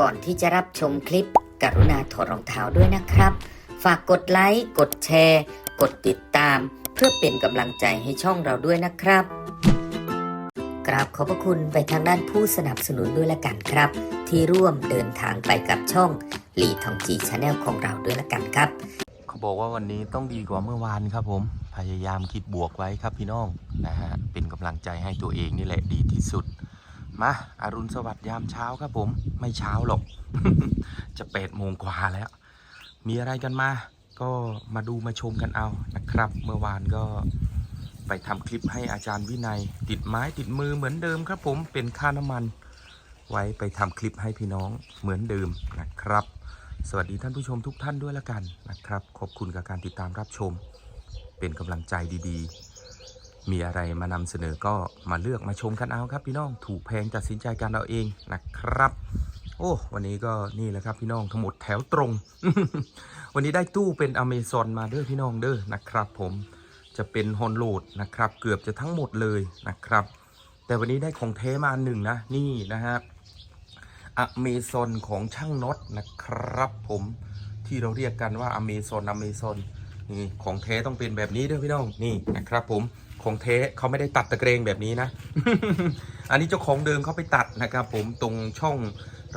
ก่อนที่จะรับชมคลิป กรุณาถอดรองเท้าด้วยนะครับ ฝากกดไลค์ กดแชร์ กดติดตาม เพื่อเป็นกำลังใจให้ช่องเราด้วยนะครับ กราบขอบพระคุณไปทางด้านผู้สนับสนุนด้วยละกันครับ ที่ร่วมเดินทางไปกับช่องหลีทองจีชาแนลของเราด้วยละกันครับ เขาบอกว่าวันนี้ต้องดีกว่าเมื่อวานครับผม พยายามคิดบวกไว้ครับพี่น้องนะฮะ เป็นกำลังใจให้ตัวเองนี่แหละดีที่สุด มาอารุณสวัสดิ์ยามเช้าครับผม ไม่เช้าหรอก จะแปดโมงกว่าแล้ว มีอะไรกันมา ก็มาดูมาชมกันเอานะครับ เมื่อวานก็ไปทำคลิปให้อาจารย์วินัย ติดไม้ติดมือเหมือนเดิมครับผมเป็นค่าน้ำมัน ไว้ไปทำคลิปให้พี่น้องเหมือนเดิมนะครับ สวัสดีท่านผู้ชมทุกท่านด้วยละกันนะครับ ขอบคุณกับการติดตามรับชม เป็นกำลังใจดีๆ มีอะไรมานำเสนอก็มาเลือกมาชมกันเอาครับพี่น้องถูกแพงตัดสินใจกันเอาเองนะครับ โอ้วันนี้ก็นี่แหละครับพี่น้องทั้งหมดแถวตรง วันนี้ได้ตู้เป็นอเมซอนมาเด้อพี่น้องเด้อนะครับ ผมจะเป็นฮอนโหลดนะครับ เกือบจะทั้งหมดเลยนะครับ แต่วันนี้ได้ของเทมาหนึ่งนะนี่นะฮะอเมซอนของช่างน็อตนะครับ ผมที่เราเรียกกันว่าอเมซอนอเมซอนนี่ของแท้ต้องเป็นแบบนี้ด้วยพี่น้องนี่นะครับผม ของแท้เขาไม่ได้ตัดตะเกรงแบบนี้นะ อันนี้เจ้าของเดิมเขาไปตัดนะครับ ผมตรงช่อง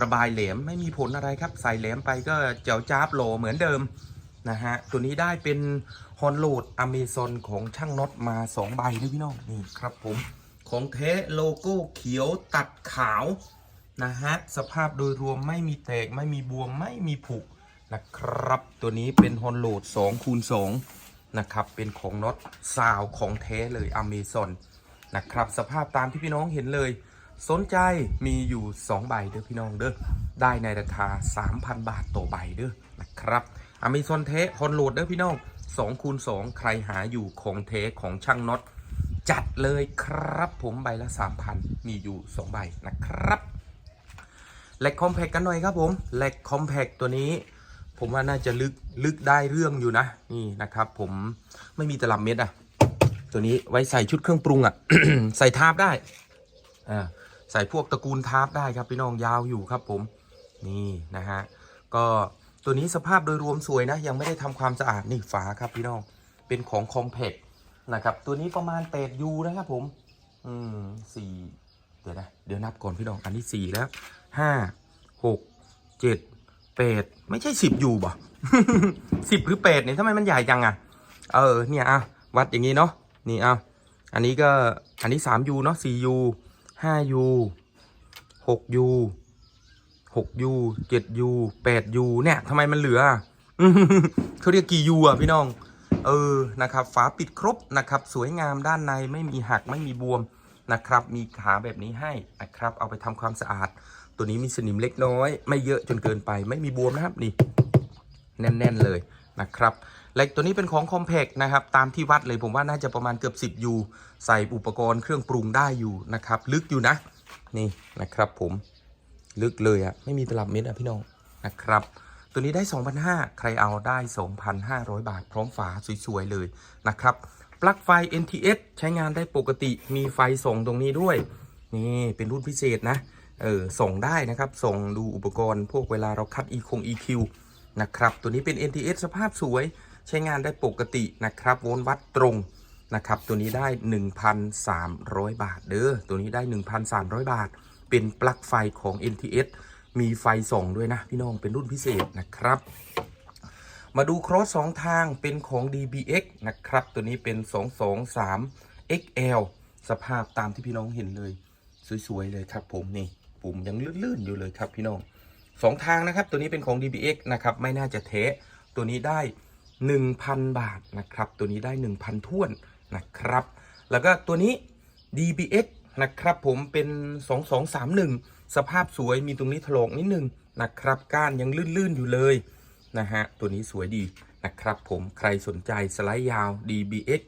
ระบายแหลมไม่มีผลอะไรครับ ใส่แหลมไปก็เจ้าจ้าบโลเหมือนเดิมนะฮะ ตัวนี้ได้เป็นฮอนโหลดอเมซอนของช่างน็อตมา 2 ใบด้วยพี่น้องนี่ครับผมของแท้โลโก้เขียวตัดขาวนะฮะ สภาพโดยรวมไม่มีแตกไม่มีบวมไม่มีผุนะครับ ตัวนี้เป็นฮอนโหลด2คูณ2 นะครับ เป็นของน็อตซาวของแท้เลยอเมซอนนะครับ สภาพตามที่พี่น้องเห็นเลย สนใจมีอยู่ 2 ใบเด้อพี่น้องเด้อได้ในราคา 3,000 บาทต่อใบเด้อนะครับอเมซอนเทฮอนโหลดเด้อพี่น้อง2คูณ2ใครหาอยู่ของเทของช่างน็อตจัดเลยครับผมใบละ 3,000 มีอยู่ 2 ใบนะครับแลกคอมแพกกันหน่อยครับผมแลกคอมแพกตัวนี้ ผมว่าน่าจะลึกลึกได้เรื่องอยู่นะ นี่นะครับ ผมไม่มีตลับเม็ดอะตัวนี้ไว้ใส่ชุดเครื่องปรุงอะใส่ทาบได้อ่าใส่พวกตระกูลทาบได้ครับพี่น้องยาวอยู่ครับ ผม นี่นะฮะก็ตัวนี้สภาพโดยรวมสวยนะ ยังไม่ได้ทำความสะอาดนี่ฝาครับพี่น้องเป็นของคอมแพกนะครับตัวนี้ประมาณ8ยูนะครับผม อืมสี่เดี๋ยวนะ เดี๋ยวนับก่อนพี่น้อง อันนี้สี่แล้วห้าหกเจ็ด แปดไม่ใช่สิบยูบ่สิบหรือแปดเนี่ยทำไมมันใหญ่จังอะ เออเนี่ยอะวัดอย่างนี้เนาะนี่เอาอันนี้ก็อันนี้สามยูเนาะสี่ยูห้ายูหกยูหกยูเจ็ดยูแปดยูเนี่ยทำไมมันเหลือเขาเรียกกี่ยูอะพี่น้อง เออนะครับ ฝาปิดครบนะครับ สวยงามด้านในไม่มีหักไม่มีบวมนะครับ มีขาแบบนี้ให้นะครับ เอาไปทำความสะอาด ตัวนี้มีสนิมเล็กน้อย ไม่เยอะจนเกินไป ไม่มีบวมนะครับนี่ แน่น ๆ เลยนะครับเหล็กตัวนี้เป็นของคอมเพกนะครับ ตามที่วัดเลยผมว่าน่าจะประมาณเกือบ 10ยูใส่อุปกรณ์เครื่องปรุงได้อยู่นะครับ ลึกอยู่นะ นี่นะครับผมลึกเลยอะไม่มีตลับเม็ดอะพี่น้องนะครับ ตัวนี้ได้ 2,500 ใครเอาได้ 2,500 บาท พร้อมฝาสวย ๆ เลยนะครับปลั๊กไฟ NTS ใช้งานได้ปกติมีไฟส่งตรงนี้ด้วย นี่เป็นรุ่นพิเศษนะ เออส่งได้นะครับ ส่งดูอุปกรณ์ พวกเวลาเราคัด e คง EQ นะครับ ตัวนี้เป็น NTS สภาพสวย ใช้งานได้ปกตินะครับ โวลต์วัดตรงนะครับ ตัวนี้ได้ 1,300 บาท เด้อ ตัวนี้ได้ 1,300 บาท เป็นปลั๊กไฟของ NTS มีไฟส่องด้วยนะ พี่น้อง เป็นรุ่นพิเศษนะครับ มาดูครอสสองทางเป็นของ DBX นะครับ ตัวนี้เป็น 223 XL สภาพตามที่พี่น้องเห็นเลย สวย ๆ เลยครับผมนี่ ปุ่มยังลื่นๆอยู่เลยครับพี่น้องสองทางนะครับตัวนี้เป็นของ DBX นะครับไม่น่าจะเทะตัวนี้ได้ 1,000 บาทนะครับตัวนี้ได้ 1,000ท้วนนะครับ แล้วก็ตัวนี้ DBX นะครับผมเป็น 2231 สภาพสวยมีตรงนี้ถลอกนิดนึงนะครับก้านยังลื่นๆอยู่เลยนะฮะตัวนี้สวยดีนะครับผมใครสนใจสไลด์ยาว DBX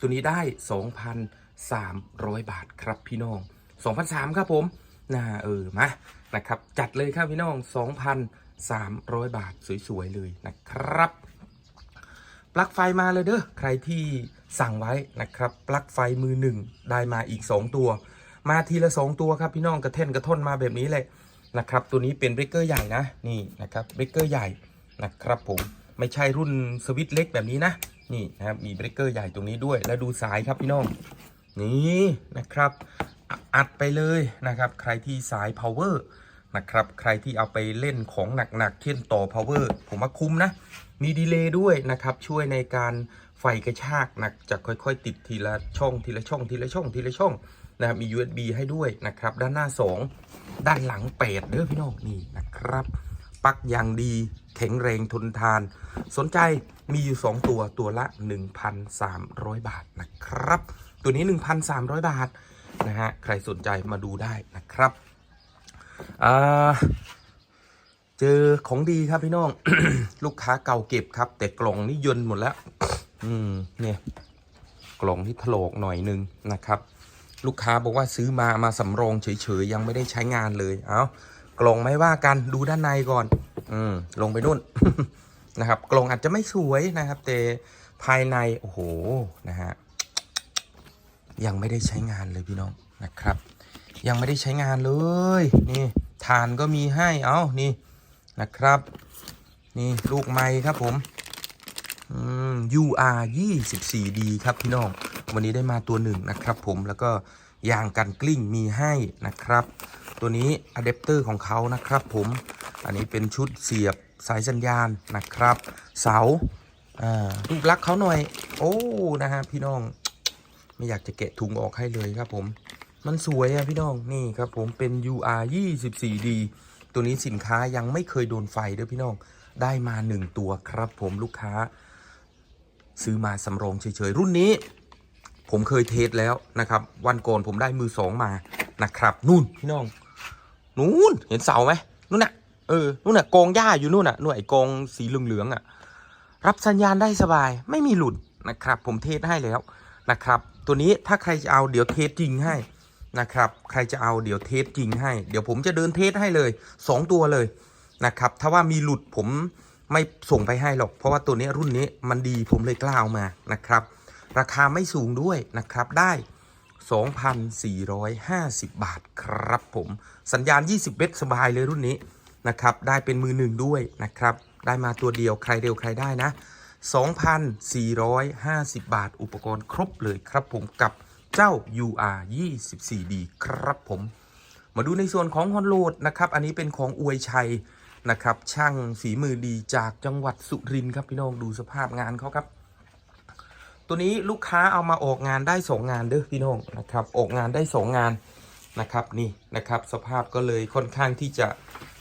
ตัวนี้ได้ 2,300 บาทครับพี่น้อง2,300ครับผม นะเออมานะครับ จัดเลยครับพี่น้อง 2,300 บาทสวยๆเลยนะครับ ปลั๊กไฟมาเลยเด้อใครที่สั่งไว้นะครับ ปลั๊กไฟมือหนึ่งได้มาอีก 2 ตัว มาทีละ 2 ตัวครับพี่น้องกระเท่นกระท่นมาแบบนี้เลยนะครับ ตัวนี้เป็นเบรกเกอร์ใหญ่นะนี่นะครับเบรกเกอร์ใหญ่นะครับผมไม่ใช่รุ่นสวิตช์เล็กแบบนี้นะนี่นะครับมีเบรกเกอร์ใหญ่ตรงนี้ด้วย แล้วดูสายครับพี่น้องนี่นะครับ อัดไปเลยนะครับ ใครที่สาย power นะครับ ใครที่เอาไปเล่นของหนักๆเช่นต่อ power ผมว่าคุ้มนะ มีดีเลย์ด้วยนะครับ ช่วยในการไฟกระชากนะจะค่อยๆ ติดทีละช่องทีละช่องทีละช่องทีละช่องนะครับมี USB ให้ด้วยนะครับ ด้านหน้า 2 ด้านหลัง8เด้อพี่น้องนี่นะครับปลั๊กอย่างดีแข็งแรงทนทาน สนใจมีอยู่ 2 ตัวตัวละ 1,300 บาทนะครับ ตัวนี้ 1,300 บาท นะฮะใครสนใจมาดูได้นะครับอ่าเจอของดีครับพี่น้อง ลูกค้าเก่าเก็บครับ แต่กล่องนี่ยนหมดแล้ว อืมเนี่ยกล่องที่ถลอกหน่อยหนึงนะครับ ลูกค้าบอกว่าซื้อมามาสำรองเฉยๆยังไม่ได้ใช้งานเลยเอากล่องไม่ว่ากันดูด้านในก่อน อืมลงไปนู่นนะครับ กล่องอาจจะไม่สวยนะครับ แต่ภายในโอ้โหนะฮะ ยังไม่ได้ใช้งานเลยพี่น้องนะครับ ยังไม่ได้ใช้งานเลยนี่ฐานก็มีให้เอานี่นะครับ นี่ลูกไม้ครับผมอืม UR 24D ครับพี่น้อง วันนี้ได้มาตัวหนึ่งนะครับผมแล้วก็ยางกันกลิ้งมีให้นะครับ ตัวนี้อะแดปเตอร์ของเขานะครับผมอันนี้เป็นชุดเสียบสายสัญญาณนะครับ เสาอ่ารูปลักษ์เขาหน่อย โอ้ นะฮะพี่น้อง ไม่อยากจะแกะถุงออกให้เลยครับผม มันสวยอะพี่น้องนี่ครับผมเป็น UR 24D ตัวนี้สินค้ายังไม่เคยโดนไฟด้อพี่น้องได้มาหนึ่งตัวครับผมลูกค้า ซื้อมาสำรองเฉยๆรุ่นนี้ ผมเคยเทสแล้วนะครับ วันก่อนผมได้มือสองมานะครับนู่นพี่น้องนู่นเห็นเสาไหมนู่นน่ะเออนู่นน่ะกองหญ้าอยู่นู่นน่ะนู่นไอ้กองสีเหลืองๆอะ รับสัญญาณได้สบายไม่มีหลุดนะครับ ผมเทสให้แล้วนะครับ ตัวนี้ถ้าใครจะเอาเดี๋ยวเทสจริงให้นะครับ ใครจะเอาเดี๋ยวเทสจริงให้ เดี๋ยวผมจะเดินเทสให้เลย 2 ตัวเลยนะครับ ถ้าว่ามีหลุดผมไม่ส่งไปให้หรอก เพราะว่าตัวนี้รุ่นนี้มันดีผมเลยกล้าเอามานะครับ ราคาไม่สูงด้วยนะครับได้ 2,450 บาทครับผมสัญญาณ 20 เมตรสบายเลยรุ่นนี้นะครับ ได้เป็นมือหนึ่งด้วยนะครับ ได้มาตัวเดียวใครเดียวใครได้นะ 2,450 บาท อุปกรณ์ครบเลยครับผมกับเจ้า UR 24D ครับผม มาดูในส่วนของฮอนโหลดนะครับ อันนี้เป็นของอวยชัยนะครับ ช่างฝีมือดีจากจังหวัดสุรินทร์ครับพี่น้องดูสภาพงานเขาครับ ตัวนี้ลูกค้าเอามาออกงานได้สองงานเด้อพี่น้องนะครับ ออกงานได้สองงานนะครับนี่นะครับสภาพก็เลยค่อนข้างที่จะ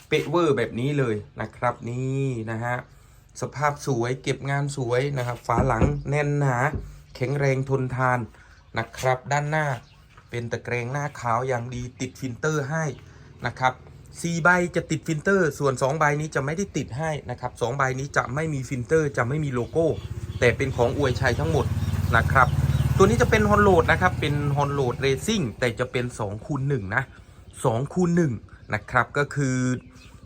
เป๊ะเวอร์แบบนี้เลยนะครับนี่นะฮะ สภาพสวยเก็บงานสวยนะครับ ฝาหลังแน่นหนา แข็งแรงทนทานนะครับ ด้านหน้าเป็นตะแกรงหน้าขาวอย่างดีติดฟิลเตอร์ให้นะครับสี่ใบจะติดฟิลเตอร์ ส่วน 2 ใบนี้จะไม่ได้ติดให้นะครับสองใบนี้จะไม่มีฟิลเตอร์ จะไม่มีโลโก้ แต่เป็นของอวยชัยทั้งหมดนะครับ ตัวนี้จะเป็นฮอนโหลดนะครับ เป็นฮอนโหลดเรซิ่งแต่จะเป็น2คูณ1นะ2คูณ1นะครับ ก็คือ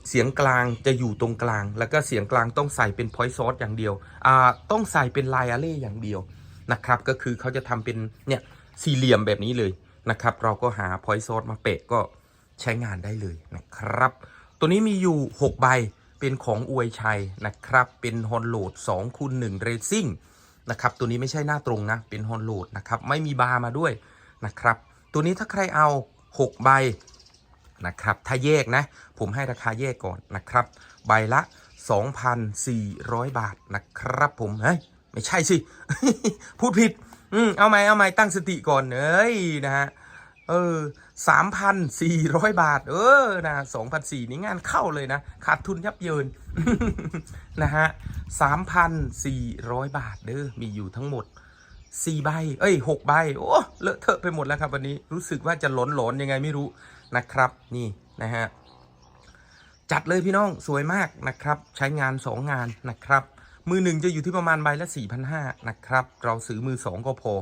เสียงกลางจะอยู่ตรงกลาง แล้วก็เสียงกลางต้องใส่เป็นพอยต์ซอสอย่างเดียวอ่าต้องใส่เป็นไลอาเล่อย่างเดียวนะครับ ก็คือเขาจะทำเป็นเนี่ยสี่เหลี่ยมแบบนี้เลยนะครับ เราก็หาพอยต์ซอสมาเปะก็ใช้งานได้เลยนะครับ ตัวนี้มีอยู่ 6 ใบเป็นของอวยชัยนะครับ เป็นฮอนโหลด2คูณ1เรซิ่งนะครับ ตัวนี้ไม่ใช่หน้าตรงนะ เป็นฮอนโหลดนะครับ ไม่มีบาร์มาด้วยนะครับ ตัวนี้ถ้าใครเอา 6 ใบ นะครับ ถ้าแยกนะ ผมให้ราคาแยกก่อนนะครับ ใบละ 2,400 บาทนะครับผม เฮ้ย ไม่ใช่สิ พูดผิด อืมเอาไหมเอาไหมตั้งสติก่อน เอ้ย นะฮะ เออสามพันสี่ร้อยบาท เออ นะสองพันสี่นี่งานเข้าเลยนะ ขาดทุนยับเยิน นะฮะสามพันสี่ร้อยบาท เด้อ มีอยู่ทั้งหมดสี่ใบ เอ้ยหกใบ โอ้ เลอะเทอะไปหมดแล้วครับวันนี้ รู้สึกว่าจะหลนหลอนๆยังไงไม่รู้ นะครับนี่นะฮะจัดเลยพี่น้องสวยมากนะครับใช้งาน 2 งานนะครับ มือหนึ่งจะอยู่ที่ประมาณใบละ 4,500นะครับเราซื้อมือ 2 ก็พอ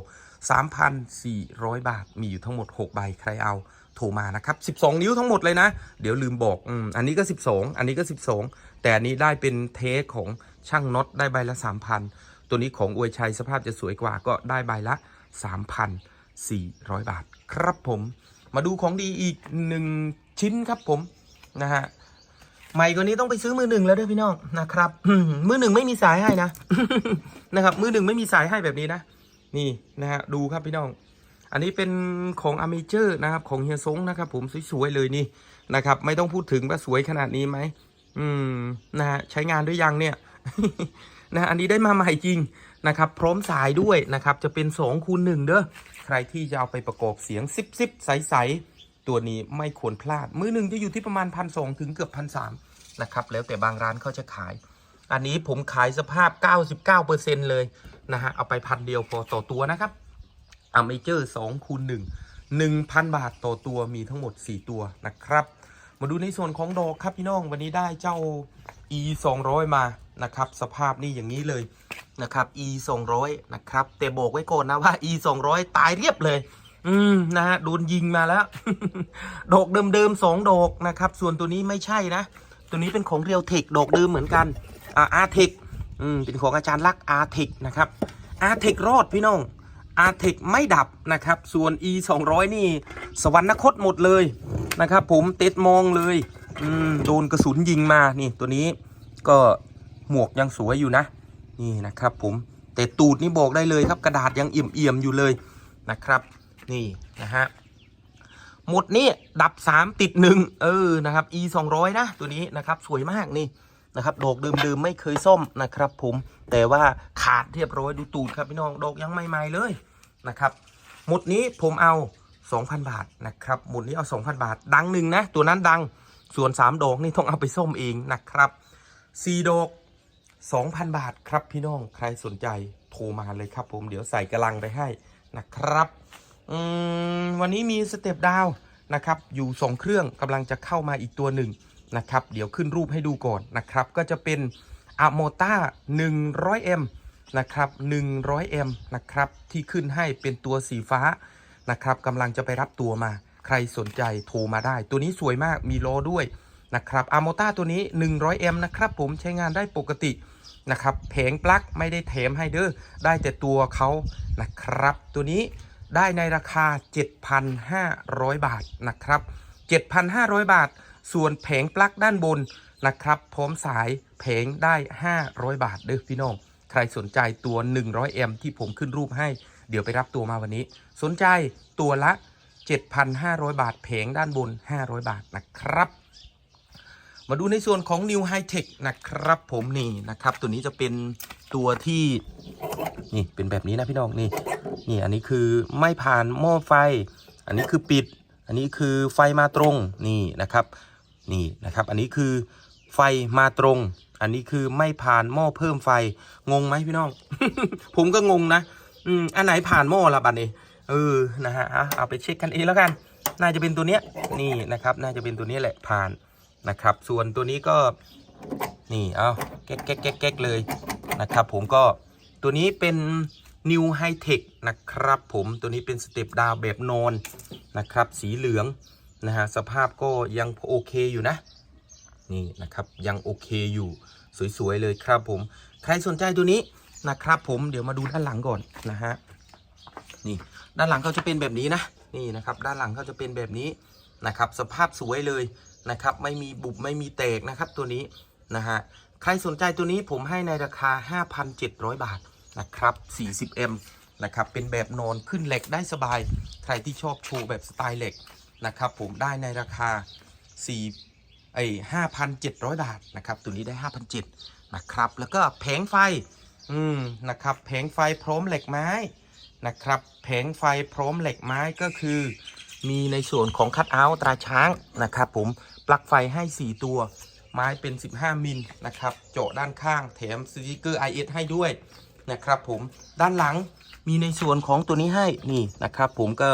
3,400 บาทมีอยู่ทั้งหมด 6 ใบใครเอาโทรมานะครับ 12 นิ้วทั้งหมดเลยนะ เดี๋ยวลืมบอกอืมอันนี้ก็ 12 อันนี้ก็ 12 แต่อันนี้ได้เป็นเทสของช่างน็อตได้ใบละ 3,000 ตัวนี้ของอวยชัยสภาพจะสวยกว่าก็ได้ใบละ 3,400 บาท ครับผม มาดูของดีอีกหนึ่งชิ้นครับผมนะฮะใหม่กว่านี้ต้องไปซื้อมือหนึ่งแล้วด้วยพี่น้องนะครับมือหนึ่งไม่มีสายให้นะนะครับ มือหนึ่งไม่มีสายให้แบบนี้นะ นี่นะฮะดูครับพี่น้อง อันนี้เป็นของอเมเจอร์นะครับ ของเฮียซงนะครับ ผมสวยๆเลยนี่นะครับ ไม่ต้องพูดถึงว่าสวยขนาดนี้ไหมอืมนะฮะใช้งานด้วยยังเนี่ยนะฮะอันนี้ได้มาใหม่จริง นะครับ พร้อมสายด้วยนะครับ จะเป็น2คูณหนึ่งเด้อ ใครที่จะเอาไปประกอบเสียงซิบซิบใสๆตัวนี้ไม่ควรพลาด มือหนึ่งจะอยู่ที่ประมาณพันสถึงเกือบพันสนะครับ แล้วแต่บางร้านเขาจะขาย อันนี้ผมขายสภาพ 99%เลยนะฮะ เอาไปพันเดียวพอต่อตัวนะครับอเมเจอร์2คูณ1 1,000 บาทต่อตัวมีทั้งหมด 4 ตัวนะครับ มาดูในส่วนของดอกครับพี่น้องวันนี้ได้เจ้า e 2 0 0มา นะครับ สภาพนี่อย่างนี้เลยนะครับ e 2 0 0นะครับแต่บอกไว้ก่อนนะว่า e 2 0 0ตายเรียบเลย อืมนะฮะโดนยิงมาแล้ว ดอกเดิมๆสองดอกนะครับ ส่วนตัวนี้ไม่ใช่นะ ตัวนี้เป็นของเรียวเทคดอกเดิมเหมือนกันอ่าอาร์เทคอืมเป็นของอาจารย์ลักษ์อาร์เทคนะครับอาร์เทครอดพี่น้องอาร์เทคไม่ดับนะครับ ส่วน e 2 0 0นี่สวรรคตหมดเลยนะครับ ผมเต็ดมองเลย อืมโดนกระสุนยิงมานี่ตัวนี้ก็ หมวกยังสวยอยู่นะ นี่นะครับผมแต่ตูดนี่บอกได้เลยครับกระดาษยังเอี่ยมๆอยู่เลยนะครับ นี่นะฮะหมดนี่ดับ 3 ติด 1 เออนะครับ e 2 0 0นะตัวนี้นะครับสวยมากนี่นะครับดอกเดิมๆไม่เคยส้มนะครับ ผมแต่ว่าขาดเรียบร้อยดูตูดครับพี่น้องดอกยังใหม่ๆเลยนะครับหมดนี้ผมเอา 2,000 บาทนะครับหมดนี้เอา 2,000 บาท ดังหนึ่งนะตัวนั้นดังส่วน 3 ดอกนี่ต้องเอาไปส้มเองนะครับ4ดอก 2,000 บาทครับพี่น้องใครสนใจโทรมาเลยครับ ผมเดี๋ยวใส่กระลังไปให้นะครับอืมวันนี้มีสเต็ปดาวน์นะครับอยู่ 2 เครื่องกำลังจะเข้ามาอีกตัวหนึ่งนะครับเดี๋ยวขึ้นรูปให้ดูก่อนนะครับก็จะเป็นอะโมต้า 100M นะครับ 100M นะครับที่ขึ้นให้เป็นตัวสีฟ้านะครับกำลังจะไปรับตัวมา ใครสนใจโทรมาได้ ตัวนี้สวยมากมีล้อด้วยนะครับอะโมต้าตัวนี้ 100M นะครับผมใช้งานได้ปกติ นะครับแผงปลั๊กไม่ได้แถมให้เด้อได้แต่ตัวเขานะครับ ตัวนี้ได้ในราคา 7,500 บาทนะครับ 7,500 บาท ส่วนแผงปลั๊กด้านบนนะครับพร้อมสายแผงได้ 500 บาทเด้อพี่น้องใครสนใจตัว 100M ที่ผมขึ้นรูปให้ เดี๋ยวไปรับตัวมาวันนี้ สนใจตัวละ 7,500 บาทแผงด้านบน 500 บาทนะครับ มาดูในส่วนของ New High Tech นะครับผมนี่นะครับ ตัวนี้จะเป็นตัวที่นี่เป็นแบบนี้นะพี่น้องนี่นี่อันนี้คือไม่ผ่านหม้อไฟ อันนี้คือปิด อันนี้คือไฟมาตรงนี่นะครับนี่นะครับอันนี้คือไฟมาตรง อันนี้คือไม่ผ่านหม้อเพิ่มไฟงงไหมพี่น้อง ผมก็งงนะอืมอันไหนผ่านหม้อละบัดนี้เออนะฮะเอาไปเช็คกันเองแล้วกัน น่าจะเป็นตัวเนี้ยนี่นะครับ น่าจะเป็นตัวนี้แหละผ่าน นะครับ ส่วนตัวนี้ก็นี่เอาแก๊กแก๊กแก๊กแก๊กเลยนะครับผมก็ตัวนี้เป็น New High Tech นะครับผมตัวนี้เป็นสเต็ปดาวแบบนอนนะครับสีเหลืองนะฮะสภาพก็ยังโอเคอยู่นะนี่นะครับยังโอเคอยู่สวยๆเลยครับผม ใครสนใจตัวนี้นะครับผมเดี๋ยวมาดูด้านหลังก่อนนะฮะนี่ด้านหลังเขาจะเป็นแบบนี้นะนี่นะครับด้านหลังเขาจะเป็นแบบนี้นะครับสภาพสวยเลย นะครับ ไม่มีบุบไม่มีแตกนะครับตัวนี้นะฮะใครสนใจตัวนี้ผมให้ในราคา 5,700 บาทนะครับ 40M นะครับเป็นแบบนอนขึ้นเหล็กได้สบาย ใครที่ชอบโชว์แบบสไตล์เหล็กนะครับ ผมได้ในราคา4ไอ้ห้าพันเจ็ดร้อยบาทนะครับตัวนี้ได้ห้าพันเจ็ดนะครับ แล้วก็แผงไฟอืมนะครับแผงไฟพร้อมเหล็กไม้นะครับแผงไฟพร้อมเหล็กไม้ก็คือ มีในส่วนของคัตเอาท์ตราช้างนะครับผม ปลั๊กไฟให้ 4 ตัว ไม้เป็น 15 มิลนะครับ เจาะด้านข้างแถมสติกเกอร์ IS ให้ด้วยนะครับผมด้านหลังมีในส่วนของตัวนี้ให้นี่นะครับ ผมก็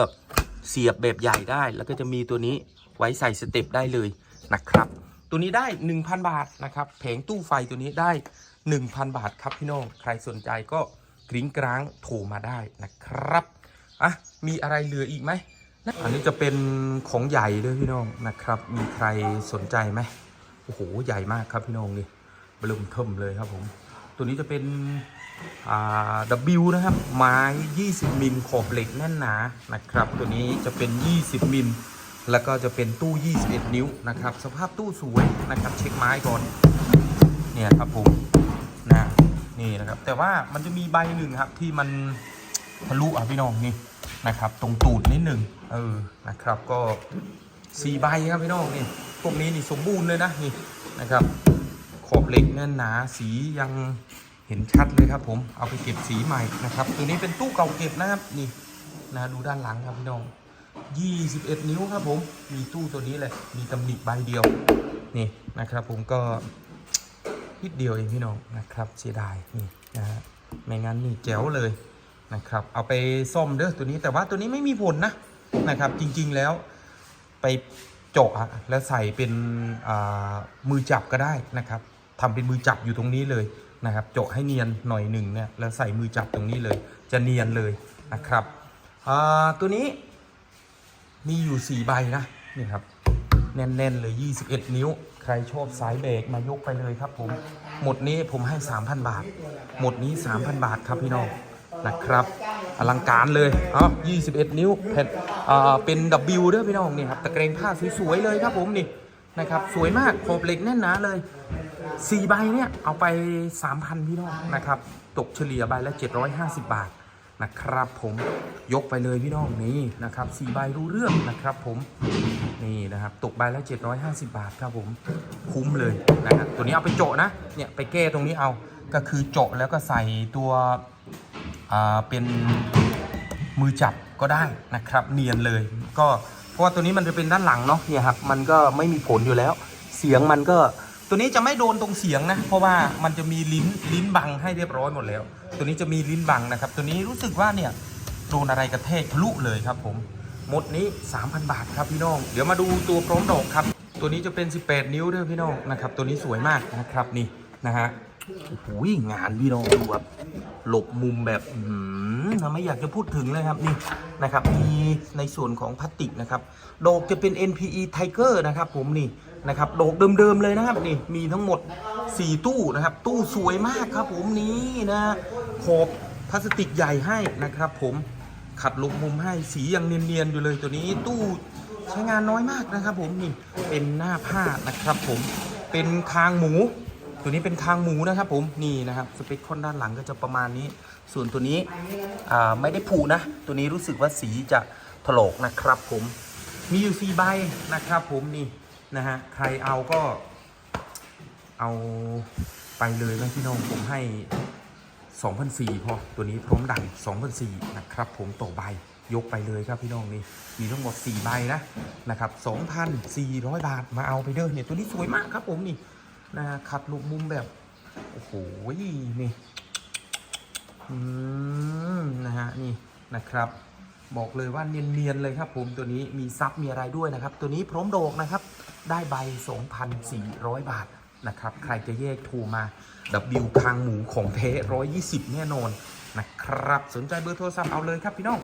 เสียบแบบใหญ่ได้ แล้วก็จะมีตัวนี้ไว้ใส่สเต็ปได้เลยนะครับ ตัวนี้ได้ 1,000 บาทนะครับแผงตู้ไฟตัวนี้ได้ 1,000 บาทครับพี่น้องใครสนใจก็กริ้งกร้างโทรมาได้นะครับอะมีอะไรเหลืออีกไหม อันนี้จะเป็นของใหญ่เลยพี่น้องนะครับ มีใครสนใจไหมโอ้โหใหญ่มากครับพี่น้องนี่บลุมเทิมเลยครับผม ตัวนี้จะเป็นอ่า W นะครับ ไม้ 20 มิลขอบเหล็กแน่นหนานะครับ ตัวนี้จะเป็น 20 มิลแล้วก็จะเป็นตู้ 21 นิ้วนะครับ สภาพตู้สวยนะครับ เช็คไม้ก่อน เนี่ยครับผมนะนี่นะครับ แต่ว่ามันจะมีใบหนึ่งครับที่มันทะลุอะพี่น้องนี่ นะครับ ตรงตูดนิดหนึ่งเออนะครับก็สี่ใบครับพี่น้องนี่พวกนี้นี่สมบูรณ์เลยนะนี่นะครับขอบเหล็กแน่นหนาสียังเห็นชัดเลยครับ ผมเอาไปเก็บสีใหม่นะครับ ตัวนี้เป็นตู้เก่าเก็บนะครับนี่นะดูด้านหลังครับพี่น้อง21 นิ้วครับผมมีตู้ตัวนี้เลยมีตำหนิใบเดียวนี่นะครับ ผมก็นิดเดียวเองพี่น้องนะครับเสียดายนี่นะฮะไม่งั้นนี่แจ๋วเลย นะครับเอาไปซ่อมเด้อตัวนี้แต่ว่าตัวนี้ไม่มีผลนะนะครับ จริงๆแล้วไปเจาะแล้วใส่เป็นมือจับก็ได้นะครับทำเป็นมือจับอยู่ตรงนี้เลยนะครับเจาะให้เนียนหน่อยหนึ่งเนี่ยแล้วใส่มือจับตรงนี้เลย จะเนียนเลยนะครับตัวนี้มีอยู่ 4 ใบนะนี่ครับแน่นๆเลย 21 นิ้ว ใครชอบสายเบรกมายกไปเลยครับผม หมดนี้ผมให้ 3,000 บาท หมดนี้ 3,000 บาทครับพี่น้อง นะครับ อลังการเลยเอ๋อ21 นิ้วแผ่นอ่าเป็น W เด้อพี่น้องนี่ครับตะเกรงผ้าสวยๆเลยครับผมนี่นะครับสวยมากขอบเหล็กแน่นหนาเลย4ใบเนี่ยเอาไป 3,000 พี่น้องนะครับ ตกเฉลี่ยใบละ 750 บาทนะครับผมยกไปเลยพี่น้องนี่นะครับสี่ใบรู้เรื่องนะครับผมนี่นะครับตกใบละ750 บาทครับผมคุ้มเลยนะครับตัวนี้เอาไปโจาะนะเนี่ยไปแก้ตรงนี้เอาก็คือโจาะแล้วก็ใส่ตัว เป็นมือจับก็ได้นะครับเนียนเลย ก็เพราะว่าตัวนี้มันจะเป็นด้านหลังเนาะเนี่ยครับมันก็ไม่มีผลอยู่แล้ว เสียงมันก็ตัวนี้จะไม่โดนตรงเสียงนะ เพราะว่ามันจะมีลิ้นลิ้นบังให้เรียบร้อยหมดแล้ว ตัวนี้จะมีลิ้นบังนะครับ ตัวนี้รู้สึกว่าเนี่ยโดนอะไรกระแทกทะลุเลยครับผมหมดนี้ 3,000 บาทครับพี่น้อง เดี๋ยวมาดูตัวพร้อมดอกครับ ตัวนี้จะเป็น 18 นิ้วด้วยพี่น้องนะครับ ตัวนี้สวยมากนะครับนี่นะฮะ โอ้โหงานพี่น้องดูแบบหลบมุมแบบอื้อหือไม่อยากจะพูดถึงเลยครับนี่นะครับมีในส่วนของพลาสติกนะครับดอกจะเป็น NPE Tiger นะครับ ผมนี่นะครับดอกเดิมๆเลยนะครับนี่มีทั้งหมด 4 ตู้นะครับ ตู้สวยมากครับ ผมนี่นะขอบพลาสติกใหญ่ให้นะครับ ผมขัดลบมุมให้สียังเนียนๆอยู่เลยตัวนี้ตู้ใช้งานน้อยมากนะครับ ผมนี่เป็นหน้าผ้านะครับ ผมเป็นคางหมู ตัวนี้เป็นคางหมูนะครับผมนี่นะครับสเปคค่อนด้านหลังก็จะประมาณนี้ ส่วนตัวนี้ไม่ได้ผูนะ ตัวนี้รู้สึกว่าสีจะถลอกนะครับผมมีอยู่สี่ใบนะครับผมนี่นะฮะใครเอาก็เอาไปเลยนะพี่น้องผมให้2,004พอตัวนี้พร้อมดัง2,004นะครับผมต่อใบยกไปเลยครับพี่น้องนี่มีทั้งหมด 4 ใบนะนะครับ2,400 บาทมาเอาไปเด้อเนี่ยตัวนี้สวยมากครับผมนี่ นะขัดลูกมุมแบบ โอ้โห นี่อืมนะฮะ นี่นะครับ บอกเลยว่าเนียน ๆ เลยครับผมตัวนี้มีซับมีอะไรด้วยนะครับ ตัวนี้พร้อมโดกนะครับ ได้ใบ 2,400 บาทนะครับ ใครจะแยกโทรมา W คางหมูของเท120แน่นอนนะครับ สนใจเบอร์โทรศัพท์เอาเลยครับพี่น้อง